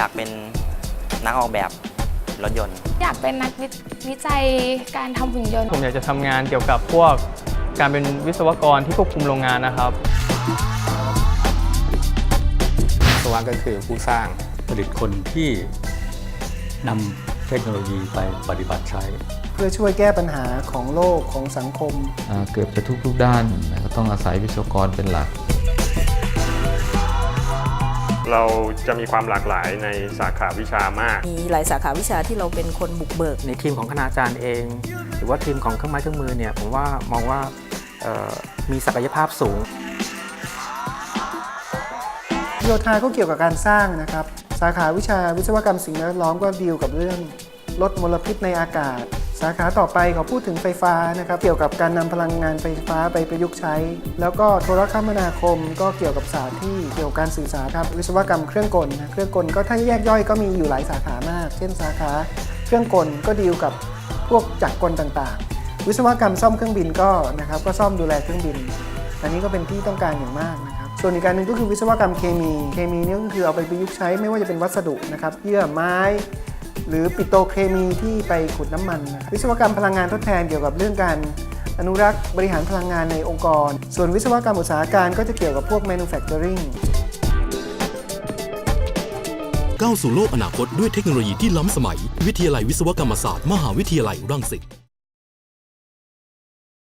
อยากเป็นนักออกแบบรถยนต์ อยากเป็นนักวิวิจัยการทำหุ่นยนต์ ผมอยากจะทำงานเกี่ยวกับพวกการเป็นวิศวกรที่ควบคุมโรงงานนะครับวิศวะก็คือผู้สร้างผลิตคนที่นำเทคโนโลยีไปปฏิบัติใช้ เพื่อช่วยแก้ปัญหาของโลกของสังคมอ่าเกือบจะทุกๆด้านก็ต้องอาศัยวิศวกรเป็นหลัก เราจะมีความหลากหลายในสาขาวิชามาก มีหลายสาขาวิชาที่เราเป็นคนบุกเบิก ในทีมของคณาจารย์เอง หรือว่าทีมของเครื่องไม้เครื่องมือเนี่ยผมว่ามองว่าเอ่อมีศักยภาพสูงโยธาก็เกี่ยวกับการสร้างนะครับ สาขาวิชาวิศวกรรมสิ่งแวดล้อมก็ดีลกับเรื่องลดมลพิษในอากาศ สาขาต่อไปเขาพูดถึงไฟฟ้านะครับ เกี่ยวกับการนำพลังงานไฟฟ้าไปประยุกต์ใช้ แล้วก็โทรคมนาคมก็เกี่ยวกับศาสตร์ที่เกี่ยวกับการสื่อสารครับ วิศวกรรมเครื่องกลนะเครื่องกลก็ถ้าแยกย่อยก็มีอยู่หลายสาขามาก เช่นสาขา เครื่องกลก็ดีลกับพวกจักรกลต่างๆ วิศวกรรมซ่อมเครื่องบินก็นะครับก็ซ่อมดูแลเครื่องบิน อันนี้ก็เป็นที่ต้องการอย่างมากนะครับส่วนอีกการหนึ่งก็คือวิศวกรรมเคมี เคมีนี่ก็คือเอาไปประยุกต์ใช้ไม่ว่าจะเป็นวัสดุนะครับเยื่อไม้ หรือปิโตเคมีที่ไปขุดน้ำมันนะครับวิศวกรรมพลังงานทดแทนเกี่ยวกับเรื่องการอนุรักษ์บริหารพลังงานในองค์กร ส่วนวิศวกรรมอุตสาหการก็จะเกี่ยวกับพวก manufacturing ก้าวสู่โลกอนาคตด้วยเทคโนโลยีที่ล้ำสมัย วิทยาลัยวิศวกรรมศาสตร์ มหาวิทยาลัยรังสิต